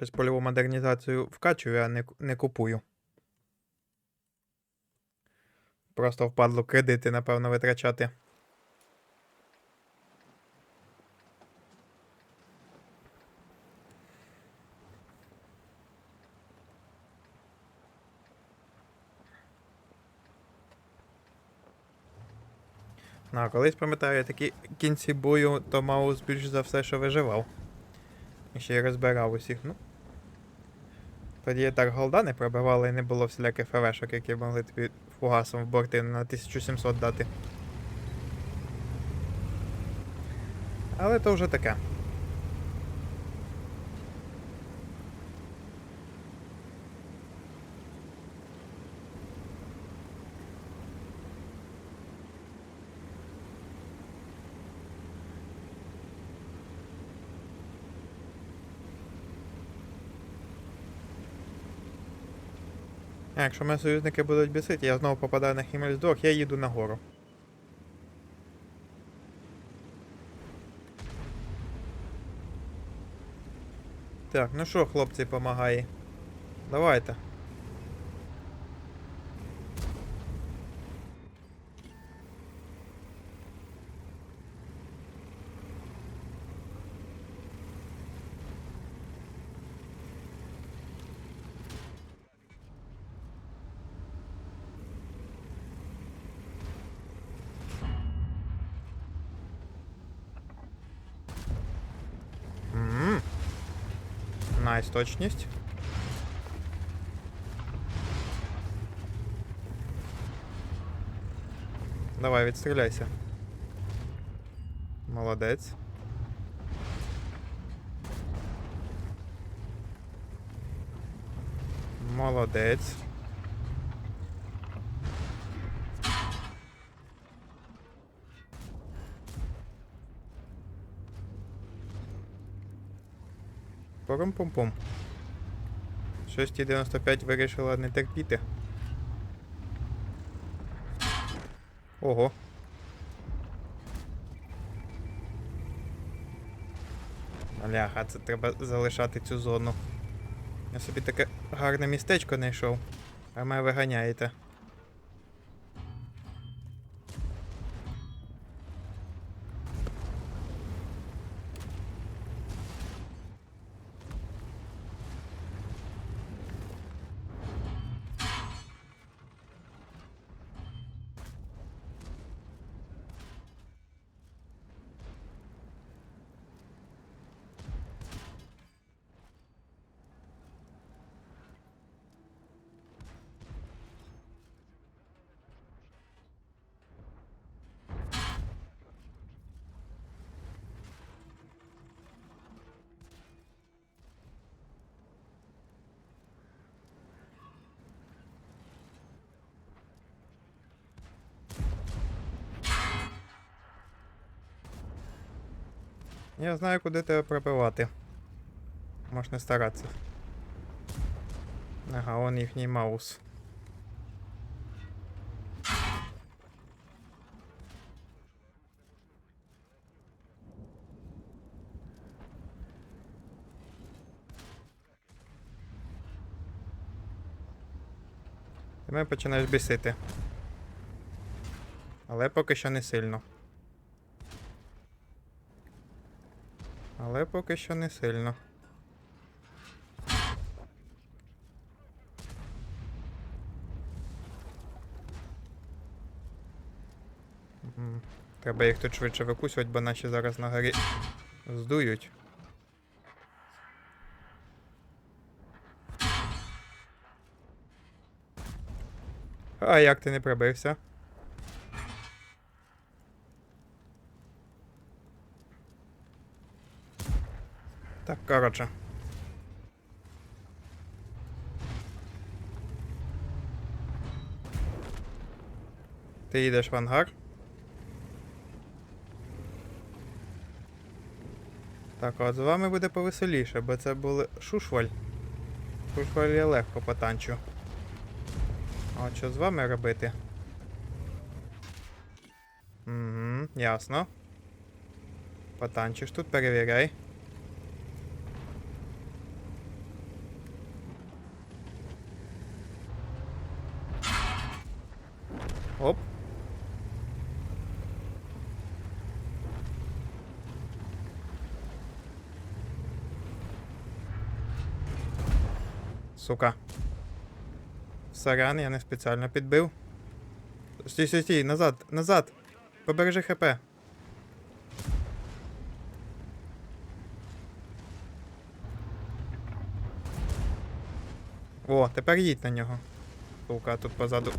Безпольову модернізацію вкачую, а не, не купую. Просто впадло кредити, напевно, витрачати. Ну, а колись пам'ятаю, я такі кінці бою, то Маус більш за все, що виживав. І ще й розбирав усіх. Ну. Тоді так голда не пробивали і не було всіляких ФВшок, які могли тобі фугасом в борти на 1700 дати. Але то вже таке. А якщо мене союзники будуть бісити, я знову попадаю на Хімельсдорф, я їду нагору. Так, ну що, хлопці, помагає? Давайте. Найс точність. Давай, відстріляйся. Молодець. Молодець. Порум-пум-пум. 6,95 вирішила не терпіти. Ого. Бляха, це треба залишати цю зону. Я собі таке гарне містечко знайшов, а мене виганяєте. Я знаю, куди тебе пробивати. Можеш не старатися. Ага, он їхній маус. Ти мене починаєш бісити. Але поки що не сильно. Але поки що не сильно. Треба їх тут швидше викусувати, бо наші зараз на горі здують. А як ти не прибився? Так, коротше. Ти їдеш в ангар. Так, а з вами буде повеселіше, бо це були шушваль. Шушваль я легко потанчу. А що з вами робити? Угу, ясно. Потанчиш тут, перевіряй. Оп. Сука. Сорян, я не спеціально підбив. Стій, стій, стій, назад, назад. Побережи ХП. О, тепер їдь на нього. Сука, тут позаду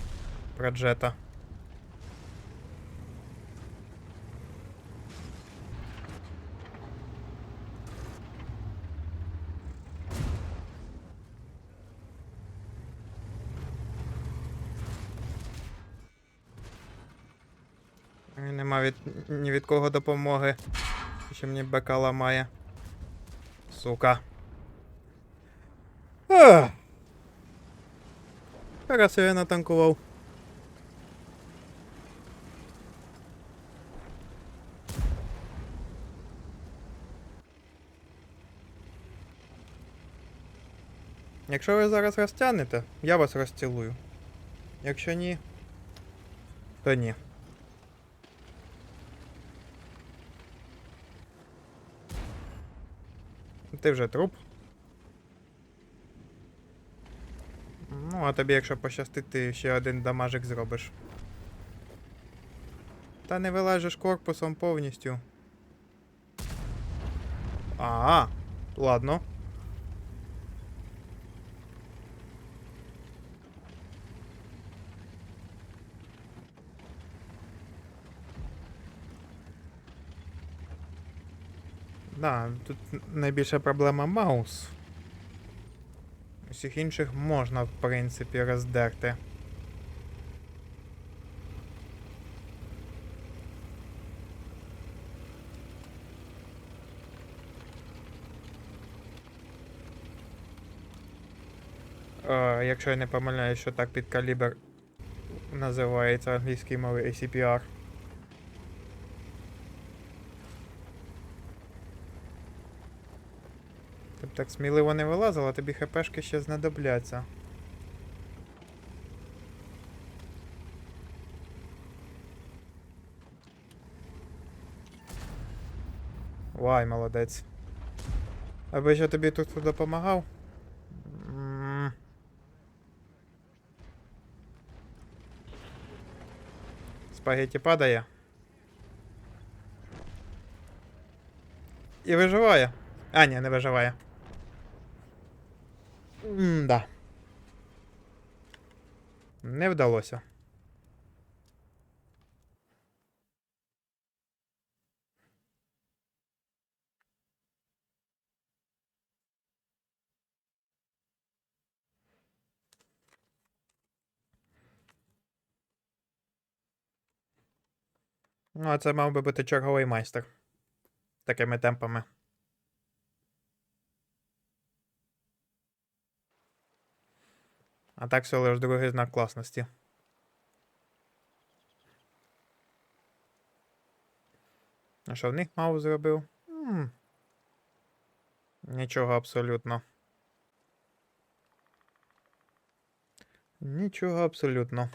проджета. Нема від, ні від кого допомоги. Ще мені бека ламає. Сука. Ах! Раз я натанкував. Якщо ви зараз розтягнете, я вас розцілую. Якщо ні, то ні. Ти вже труп. Ну, а тобі, якщо пощастить, ти ще один дамажик зробиш. Та не вилажеш корпусом повністю. А, ладно. Да, тут найбільша проблема маус. Усіх інших можна, в принципі, роздерти. Е, якщо я не помиляюсь, що так під калібр називається англійською мовою ACPR. Ти б так сміливо не вилазила, тобі хпшки ще знадобляться. Вай, молодець. Аби я тобі тут допомагав. М. Спагеті падає. І виживає. А, ні, не виживає. М-да. Не вдалося. Ну, а це мав би бути черговий майстер. Такими темпами. А так все лиш другий знак класності. А що в них мав зробив? м Нічого абсолютно. Нічого абсолютно.